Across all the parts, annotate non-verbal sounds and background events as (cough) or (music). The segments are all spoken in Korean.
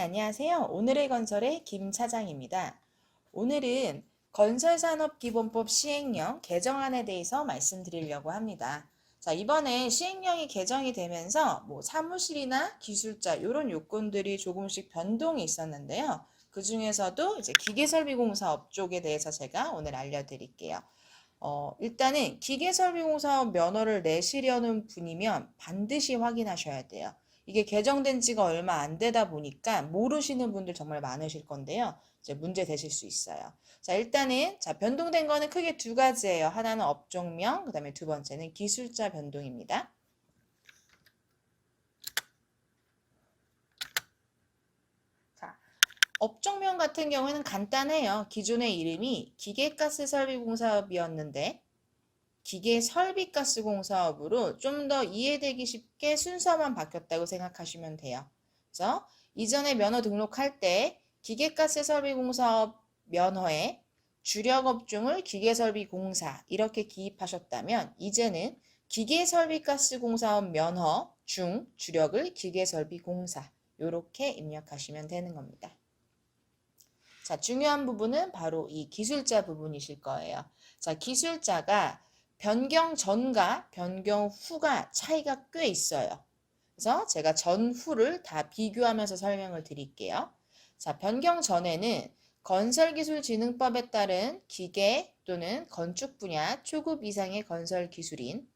네, 안녕하세요. 오늘의 건설의 김 차장입니다. 오늘은 건설산업기본법 시행령 개정안에 대해서 말씀드리려고 합니다. 자, 이번에 시행령이 개정이 되면서 뭐 사무실이나 기술자 이런 요건들이 조금씩 변동이 있었는데요. 그 중에서도 이제 기계설비공사업 쪽에 대해서 제가 오늘 알려드릴게요. 어, 일단은 기계설비공사업 면허를 내시려는 분이면 반드시 확인하셔야 돼요. 이게 개정된 지가 얼마 안 되다 보니까 모르시는 분들 정말 많으실 건데요. 이제 문제 되실 수 있어요. 자, 일단은 자, 변동된 거는 크게 두 가지예요. 하나는 업종명, 그다음에 두 번째는 기술자 변동입니다. 자, 업종명 같은 경우에는 간단해요. 기존의 이름이 기계가스 설비공사업이었는데 기계 설비가스 공사업으로 좀 더 이해되기 쉽게 순서만 바뀌었다고 생각하시면 돼요. 그래서 이전에 면허 등록할 때 기계가스 설비 공사업 면허에 주력 업종을 기계 설비 공사 이렇게 기입하셨다면 이제는 기계 설비 가스 공사업 면허 중 주력을 기계 설비 공사 이렇게 입력하시면 되는 겁니다. 자, 중요한 부분은 바로 이 기술자 부분이실 거예요. 자, 기술자가 변경 전과 변경 후가 차이가 꽤 있어요. 그래서 제가 전후를 다 비교하면서 설명을 드릴게요. 자, 변경 전에는 건설기술진흥법에 따른 기계 또는 건축 분야 초급 이상의 건설 기술인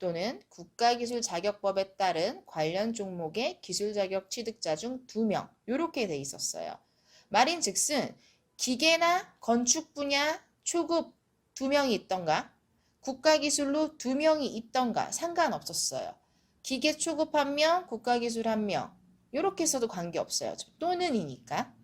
또는 국가기술자격법에 따른 관련 종목의 기술자격 취득자 중 2명 이렇게 돼 있었어요. 말인 즉슨 기계나 건축 분야 초급 2명이 있던가 국가기술로 2명이 있던가 상관없었어요. 기계 초급 1명, 국가기술 1명 이렇게 써도 관계없어요. 또는이니까.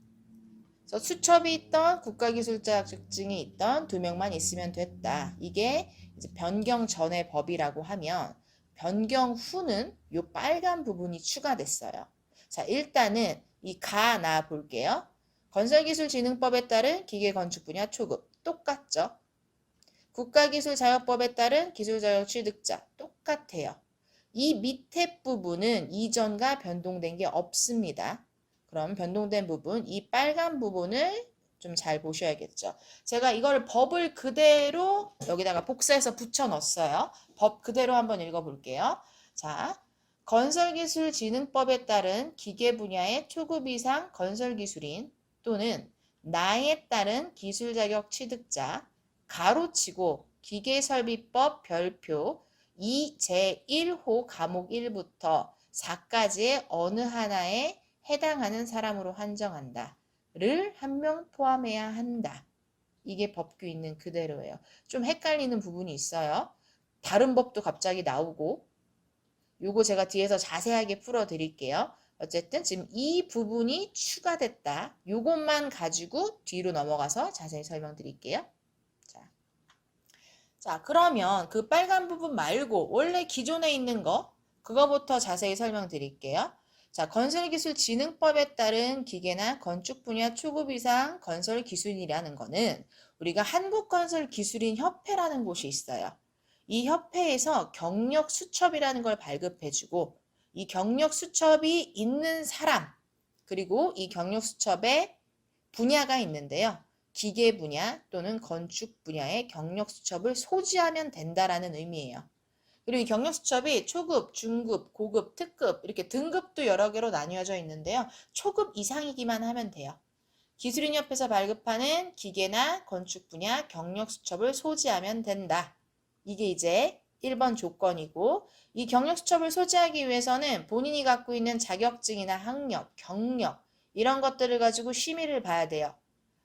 그래서 수첩이 있던 국가기술자격증이 있던 두 명만 있으면 됐다. 이게 이제 변경 전의 법이라고 하면 변경 후는 이 빨간 부분이 추가됐어요. 자, 일단은 이 가 나 볼게요. 건설기술진흥법에 따른 기계건축 분야 초급 똑같죠? 국가기술자격법에 따른 기술자격 취득자 똑같아요. 이 밑에 부분은 이전과 변동된 게 없습니다. 그럼 변동된 부분, 이 빨간 부분을 좀 잘 보셔야겠죠. 제가 이걸 법을 그대로 여기다가 복사해서 붙여 넣었어요. 법 그대로 한번 읽어볼게요. 자, 건설기술진흥법에 따른 기계 분야의 초급 이상 건설기술인 또는 나에 따른 기술자격 취득자, 가로치고 기계설비법 별표 2 제1호 과목 1부터 4까지의 어느 하나에 해당하는 사람으로 한정한다. 를 한 명 포함해야 한다. 이게 법규 있는 그대로예요. 좀 헷갈리는 부분이 있어요. 다른 법도 갑자기 나오고 요거 제가 뒤에서 자세하게 풀어 드릴게요. 어쨌든 지금 이 부분이 추가됐다. 요것만 가지고 뒤로 넘어가서 자세히 설명드릴게요. 자. 자, 그러면 그 빨간 부분 말고 원래 기존에 있는 거 그거부터 자세히 설명드릴게요. 자, 건설기술진흥법에 따른 기계나 건축 분야 초급 이상 건설 기술이라는 거는 우리가 한국건설기술인 협회라는 곳이 있어요. 이 협회에서 경력 수첩이라는 걸 발급해주고 이 경력 수첩이 있는 사람 그리고 이 경력 수첩에 분야가 있는데요. 기계 분야 또는 건축 분야의 경력 수첩을 소지하면 된다라는 의미예요. 그리고 이 경력 수첩이 초급, 중급, 고급, 특급 이렇게 등급도 여러 개로 나뉘어져 있는데요. 초급 이상이기만 하면 돼요. 기술인협회에서 발급하는 기계나 건축 분야 경력 수첩을 소지하면 된다. 이게 이제 1번 조건이고 이 경력 수첩을 소지하기 위해서는 본인이 갖고 있는 자격증이나 학력, 경력 이런 것들을 가지고 심의를 봐야 돼요.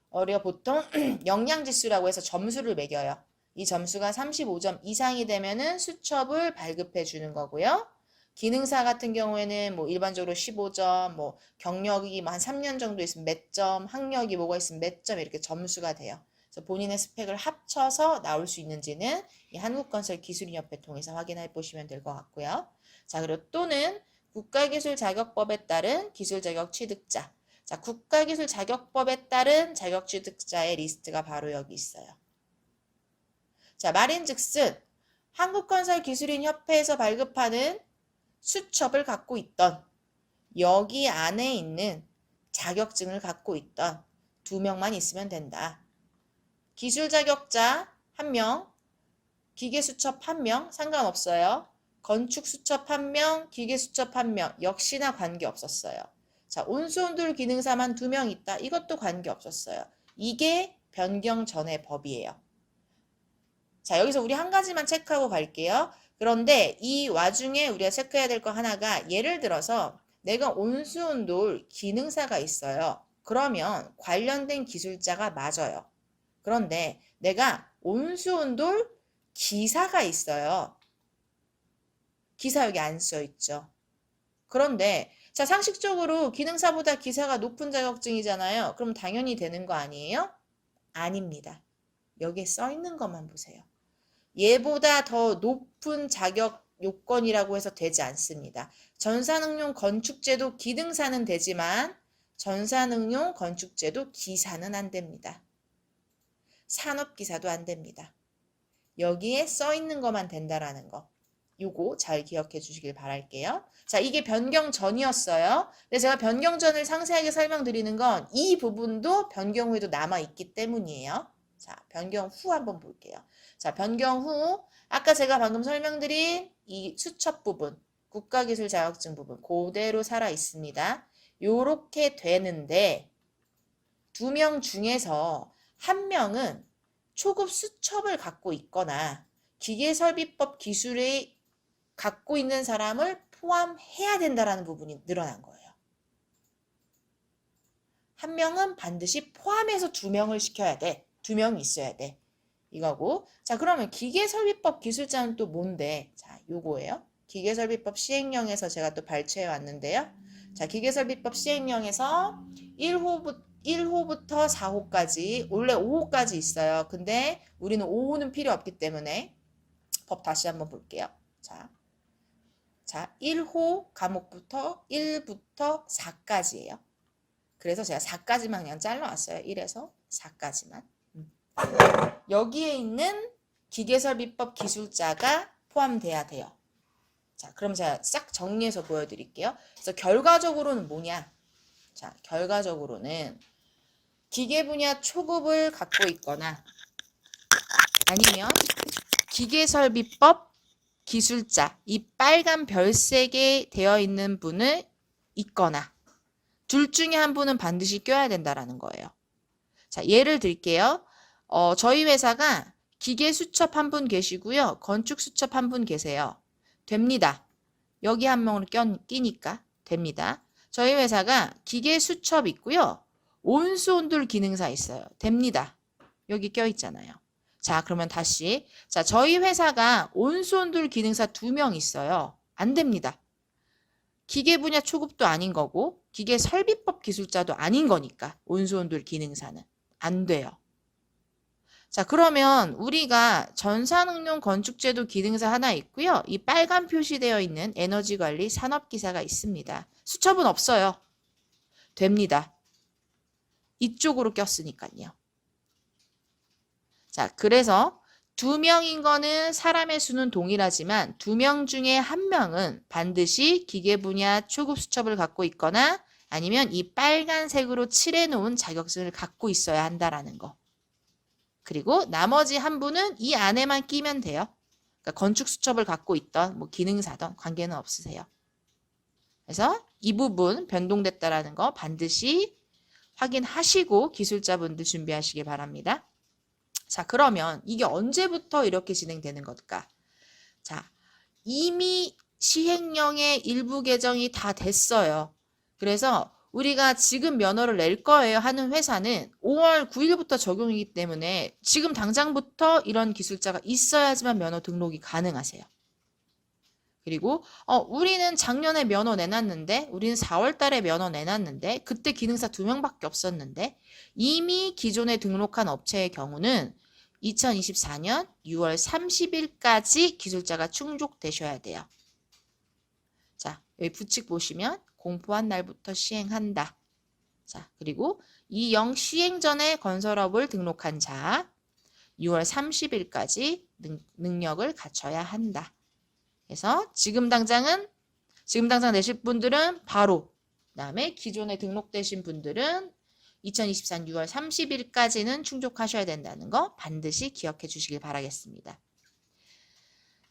어려 보통 (clears throat) 역량지수라고 해서 점수를 매겨요. 이 점수가 35점 이상이 되면은 수첩을 발급해 주는 거고요. 기능사 같은 경우에는 뭐 일반적으로 15점, 뭐 경력이 한 3년 정도 있으면 몇 점, 학력이 뭐가 있으면 몇 점 이렇게 점수가 돼요. 그래서 본인의 스펙을 합쳐서 나올 수 있는지는 이 한국건설 기술인협회 통해서 확인해 보시면 될 것 같고요. 자, 그리고 또는 국가기술자격법에 따른 기술자격 취득자. 자, 국가기술 자격법에 따른 자격 취득자의 리스트가 바로 여기 있어요. 자, 말인즉슨 한국건설기술인협회에서 발급하는 수첩을 갖고 있던 여기 안에 있는 자격증을 갖고 있던 두 명만 있으면 된다. 기술 자격자 한 명, 기계 수첩 한 명 상관없어요. 건축 수첩 한 명, 기계 수첩 한 명 역시나 관계 없었어요. 자, 온수온돌 기능사만 두 명 있다. 이것도 관계 없었어요. 이게 변경 전의 법이에요. 자, 여기서 우리 한 가지만 체크하고 갈게요. 그런데 이 와중에 우리가 체크해야 될 거 하나가 예를 들어서 내가 온수온돌 기능사가 있어요. 그러면 관련된 기술자가 맞아요. 그런데 내가 온수온돌 기사가 있어요. 기사 여기 안 써 있죠. 그런데 자 상식적으로 기능사보다 기사가 높은 자격증이잖아요. 그럼 당연히 되는 거 아니에요? 아닙니다. 여기에 써 있는 것만 보세요. 얘보다 더 높은 자격 요건이라고 해서 되지 않습니다. 전산응용 건축제도 기능사는 되지만 전산응용 건축제도 기사는 안 됩니다. 산업기사도 안 됩니다. 여기에 써 있는 것만 된다라는 거. 요거 잘 기억해 주시길 바랄게요. 자, 이게 변경 전이었어요. 근데 제가 변경 전을 상세하게 설명드리는 건 이 부분도 변경 후에도 남아 있기 때문이에요. 자, 변경 후 한번 볼게요. 자, 변경 후 아까 제가 방금 설명드린 이 수첩 부분, 국가기술 자격증 부분 그대로 살아 있습니다. 요렇게 되는데 두 명 중에서 한 명은 초급 수첩을 갖고 있거나 기계설비법 기술을 갖고 있는 사람을 포함해야 된다라는 부분이 늘어난 거예요. 한 명은 반드시 포함해서 두 명을 시켜야 돼. 두 명이 있어야 돼. 이거고. 자, 그러면 기계설비법 기술자는 또 뭔데? 자, 요거예요. 기계설비법 시행령에서 제가 또 발췌해 왔는데요. 자, 기계설비법 시행령에서 1호부터 1호부터 4호까지, 원래 5호까지 있어요. 근데 우리는 5호는 필요 없기 때문에 법 다시 한번 볼게요. 자, 자 1호 과목부터 1부터 4까지예요. 그래서 제가 4까지만 그냥 잘라왔어요. 1에서 4까지만. 음. 여기에 있는 기계설비법 기술자가 포함돼야 돼요. 자, 그럼 제가 싹 정리해서 보여드릴게요. 그래서 결과적으로는 뭐냐? 자, 결과적으로는 기계 분야 초급을 갖고 있거나 아니면 기계설비법 기술자, 이 빨간 별색에 되어 있는 분을 있거나 둘 중에 한 분은 반드시 껴야 된다라는 거예요. 자, 예를 들게요. 어, 저희 회사가 기계 수첩 한 분 계시고요. 건축 수첩 한 분 계세요. 됩니다. 여기 한 명으로 껴, 끼니까 됩니다. 저희 회사가 기계 수첩 있고요. 온수 온돌 기능사 있어요. 됩니다. 여기 껴 있잖아요. 자, 그러면 다시. 자, 저희 회사가 온수 온돌 기능사 두 명 있어요. 안 됩니다. 기계 분야 초급도 아닌 거고 기계 설비법 기술자도 아닌 거니까 온수 온돌 기능사는 안 돼요. 자, 그러면 우리가 전산응용 건축제도 기능사 하나 있고요. 이 빨간 표시되어 있는 에너지 관리 산업 기사가 있습니다. 수첩은 없어요. 됩니다. 이쪽으로 꼈으니까요. 자, 그래서 두 명인 거는 사람의 수는 동일하지만 두 명 중에 한 명은 반드시 기계 분야 초급 수첩을 갖고 있거나 아니면 이 빨간색으로 칠해 놓은 자격증을 갖고 있어야 한다라는 거. 그리고 나머지 한 분은 이 안에만 끼면 돼요. 그러니까 건축 수첩을 갖고 있던 뭐 기능사던 관계는 없으세요. 그래서 이 부분 변동됐다라는 거 반드시 확인하시고 기술자분들 준비하시길 바랍니다. 자, 그러면 이게 언제부터 이렇게 진행되는 걸까? 자, 이미 시행령의 일부 개정이 다 됐어요. 그래서 우리가 지금 면허를 낼 거예요 하는 회사는 5월 9일부터 적용이기 때문에 지금 당장부터 이런 기술자가 있어야지만 면허 등록이 가능하세요. 그리고 어 우리는 작년에 면허 내놨는데 우리는 4월 달에 면허 내놨는데 그때 기능사 두 명밖에 없었는데 이미 기존에 등록한 업체의 경우는 2024년 6월 30일까지 기술자가 충족되셔야 돼요. 자, 여기 부칙 보시면 공포한 날부터 시행한다. 자, 그리고 이 영 시행 전에 건설업을 등록한 자 6월 30일까지 능, 능력을 갖춰야 한다. 그래서 지금 당장은 지금 당장 내실 분들은 바로 그다음에 기존에 등록되신 분들은 2024년 6월 30일까지는 충족하셔야 된다는 거 반드시 기억해 주시길 바라겠습니다.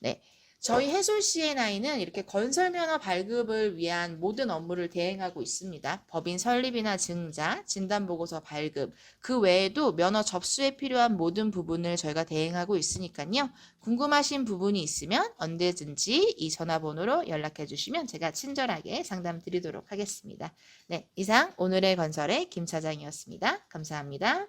네. 저희 해솔 CNI는 이렇게 건설 면허 발급을 위한 모든 업무를 대행하고 있습니다. 법인 설립이나 증자, 진단 보고서 발급, 그 외에도 면허 접수에 필요한 모든 부분을 저희가 대행하고 있으니까요. 궁금하신 부분이 있으면 언제든지 이 전화번호로 연락해 주시면 제가 친절하게 상담 드리도록 하겠습니다. 네, 이상 오늘의 건설의 김 차장이었습니다. 감사합니다.